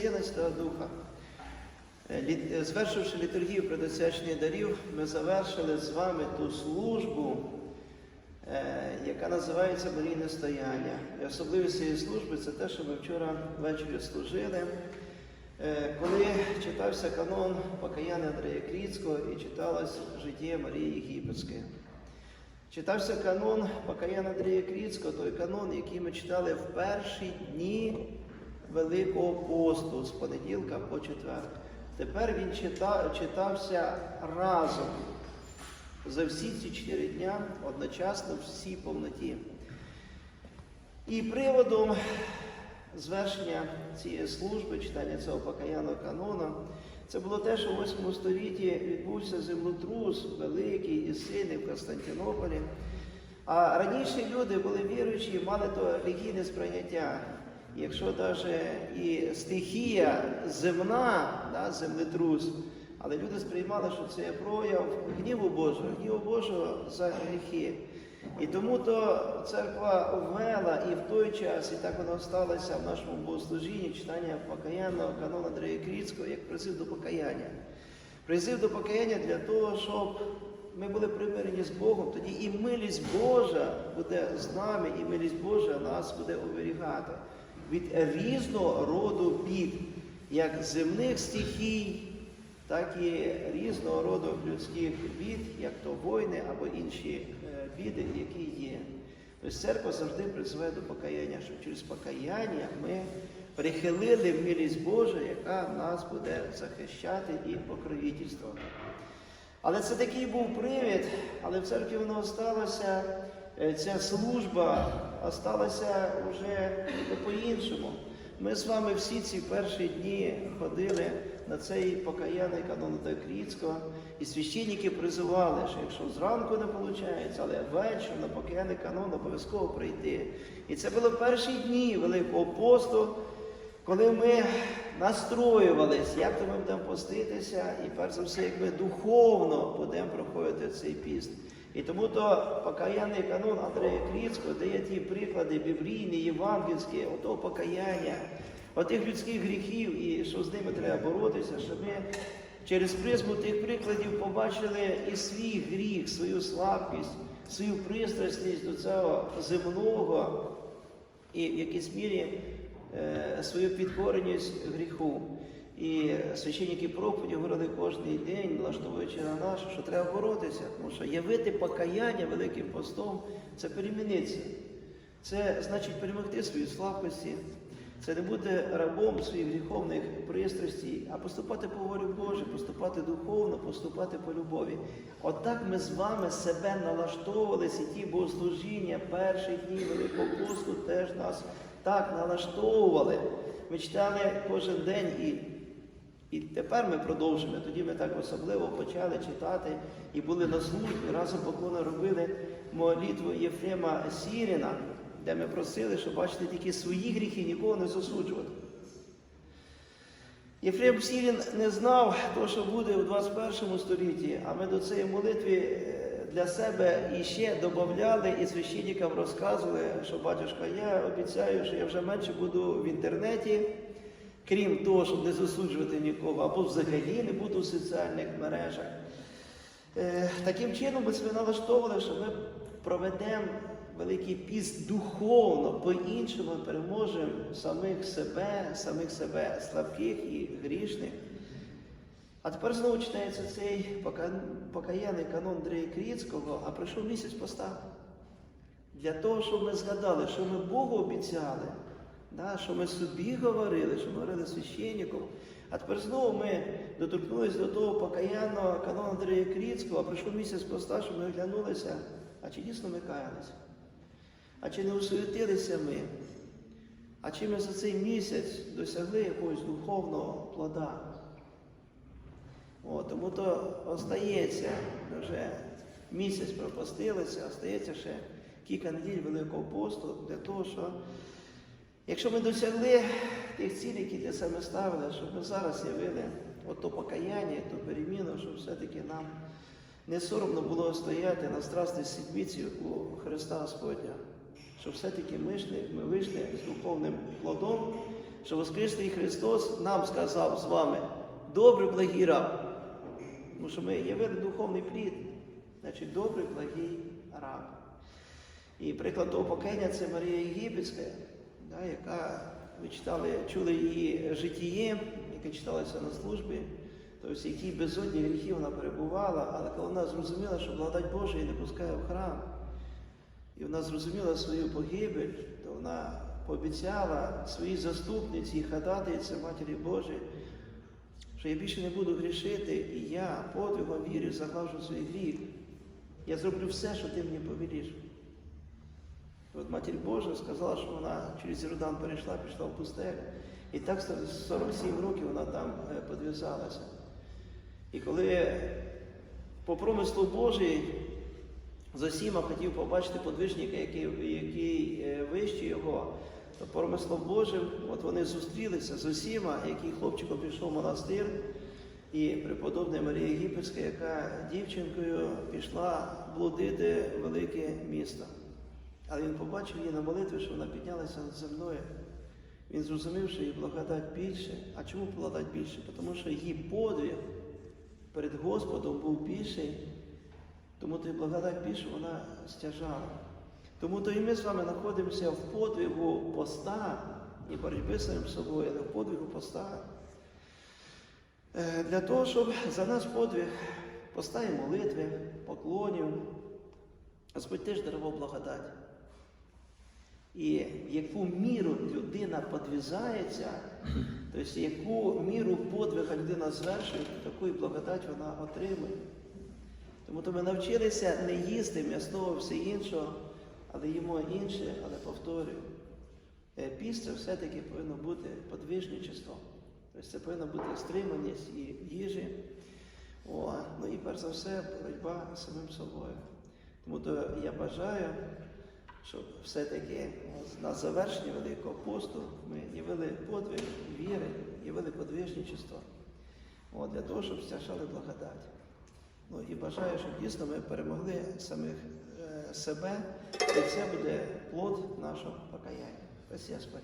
Сина Святого Духа. Е, е, Звершивши літургію предосвячення дарів, ми завершили з вами ту службу, е, яка називається Марійне стояння. І особливість цієї служби це те, що ми вчора ввечері служили. Коли читався канон покаяння Андрея Кріцького і читалось життя Марії Єгипетської. Читався канон покаяння Андрія Кріцького, той канон, який ми читали в перші дні Великого посту з понеділка по четвер. Тепер він чита, читався разом за всі ці чотири дня одночасно всій повноті. І приводом звершення цієї служби, читання цього покаянного канону, це було те, що в 8 столітті відбувся землетрус великий і сильний в Константинополі. А раніше люди були віруючі і мали то релігійне сприйняття. Якщо навіть і стихія земна, да, землетрус, але люди сприймали, що це є прояв гніву Божого, гніву Божого за гріхи. І тому то церква ввела і в той час, і так воно сталося в нашому богослужінні, читання покаянного канону Андрея Кріцького, як призив до покаяння. Призив до покаяння для того, щоб ми були примирені з Богом, тоді і милість Божа буде з нами, і милість Божа нас буде оберігати від різного роду бід, як земних стихій, так і різного роду людських бід, як то війни або інші е, біди, які є. Тобто церква завжди призиває до покаяння, щоб через покаяння ми прихилили милість Божа, яка нас буде захищати і покровительствувати. Але це такий був привід, але в церкві воно осталося, е, ця служба осталася вже по-іншому. Ми з вами всі ці перші дні ходили на цей покаянний канон Кріцького, і священники призивали, що якщо зранку не виходить, але ввечері на покаянний канон обов'язково прийти. І це було перші дні Великого посту, коли ми настроювалися, як то ми будемо поститися, і перш за все, як ми духовно будемо проходити цей піст. І тому то покаянний канон Андрея Кріцького дає ті приклади біблійні, євангельські, отого покаяння, отих людських гріхів, і що з ними треба боротися, щоб ми через призму тих прикладів побачили і свій гріх, свою слабкість, свою пристрасність до цього земного і в якійсь мірі е, свою підкореність гріху. І священники проповіді говорили кожен день, влаштовуючи на наш, що треба боротися, тому що явити покаяння великим постом це перемінитися. Це значить перемогти свої слабкості, це не бути рабом своїх гріховних пристрастей, а поступати по волі Божій, поступати духовно, поступати по любові. Отак ми з вами себе налаштовувалися, і ті богослужіння перших днів Великого посту теж нас так налаштовували. Ми читали кожен день і. Тепер ми продовжимо. Тоді ми так особливо почали читати і були на службі, разом поклони робили молитву Єфрема Сіріна, де ми просили, щоб бачити тільки свої гріхи, нікого не засуджувати. Єфрем Сірін не знав того, що буде у 21 столітті, а ми до цієї молитви е, для себе іще додавали і священникам розказували, що батюшка, я обіцяю, що я вже менше буду в інтернеті крім того, щоб не засуджувати нікого, або взагалі не буду в соціальних мережах. Е, Таким чином ми себе налаштовували, що ми проведемо Великий піст духовно, по-іншому переможемо самих себе, самих себе, слабких і грішних. А тепер знову читається цей пока- покаянний канон Андрея Кріцького, а прийшов місяць поста. Для того, щоб ми згадали, що ми Богу обіцяли, да, що ми собі говорили, що ми говорили священником. А тепер знову ми доторкнулися до того покаянного канону Андрея Кріцького, прийшов місяць поста, щоб ми оглянулися, а чи дійсно ми каялися? А чи не усуетилися ми? А чи ми за цей місяць досягли якогось духовного плода? О, тому то остається вже місяць пропустилися, остається ще кілька неділь Великого посту для того, що якщо ми досягли тих цілей, які для себе ставили, щоб ми зараз явили ото покаяння, ту переміну, щоб все-таки нам не соромно було стояти на страстній сідміці у Христа Господня, щоб все-таки ми, ми вийшли з духовним плодом, що Воскреслий Христос нам сказав з вами, добрий благий раб. Тому що ми явили духовний плід, значить добрий благий раб. І приклад того покаяння це Марія Єгипетська, да, яка ви читали, чули її житіє, яке читалося на службі, тобто якій безодні гріхів вона перебувала, але коли вона зрозуміла, що благодать Божа її не пускає в храм, і вона зрозуміла свою погибель, то вона пообіцяла своїй заступниці і ходатайці Матері Божій, що я більше не буду грішити, і я подвигом віри заглажу свій гріх. Я зроблю все, що ти мені повеліш. От Матір Божа сказала, що вона через Йордан перейшла, пішла в пустелю. І так 47 років вона там е, подв'язалася. І коли по промислу Божий Зосіма хотів побачити подвижника, який, який е, вищий його, то промислом Божим, от вони зустрілися з Осіма, який хлопчиком пішов в монастир, і преподобна Марія Єгипетська, яка дівчинкою пішла блудити велике місто. Але він побачив її на молитві, що вона піднялася над землею. Він зрозумів, що її благодать більше. А чому благодать більше? Тому що її подвиг перед Господом був більший, тому то і благодать більше вона стяжала. Тому то і ми з вами знаходимося в подвигу поста, не боротьби з самим собою, але в подвигу поста. Е, Для того, щоб за нас подвиг поста і молитви, поклонів, Господь теж дарував благодать. І яку міру людина подвізається, тобто яку міру подвига людина звершує, таку і благодать вона отримує. Тому то ми навчилися не їсти м'ясного все іншого, але їмо інше, але повторюю. Е, Піст це все-таки повинно бути подвижничество. Тобто це повинна бути стриманість і їжі. О, ну і перш за все боротьба з самим собою. Тому то я бажаю, щоб все-таки на завершення Великого посту ми явили подвиг віри, явили подвижничество. От, для того, щоб стяжали благодать. Ну і бажаю, щоб дійсно ми перемогли самих е, себе, і це буде плод нашого покаяння. Спасибо.